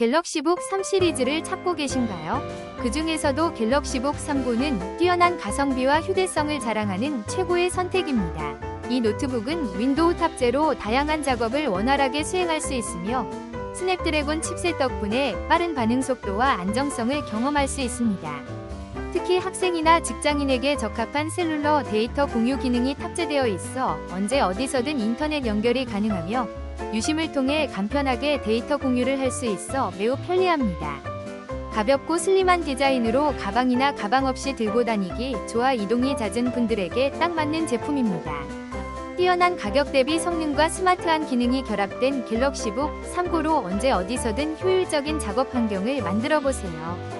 갤럭시북 3 시리즈를 찾고 계신가요? 그 중에서도 갤럭시북 3구는 뛰어난 가성비와 휴대성을 자랑하는 최고의 선택입니다. 이 노트북은 윈도우 탑재로 다양한 작업을 원활하게 수행할 수 있으며 스냅드래곤 칩셋 덕분에 빠른 반응 속도와 안정성을 경험할 수 있습니다. 특히 학생이나 직장인에게 적합한 셀룰러 데이터 공유 기능이 탑재되어 있어 언제 어디서든 인터넷 연결이 가능하며 유심을 통해 간편하게 데이터 공유를 할 수 있어 매우 편리합니다. 가볍고 슬림한 디자인으로 가방이나 가방 없이 들고 다니기 좋아 이동이 잦은 분들에게 딱 맞는 제품입니다. 뛰어난 가격 대비 성능과 스마트한 기능이 결합된 갤럭시북 3구로 언제 어디서든 효율적인 작업 환경을 만들어 보세요.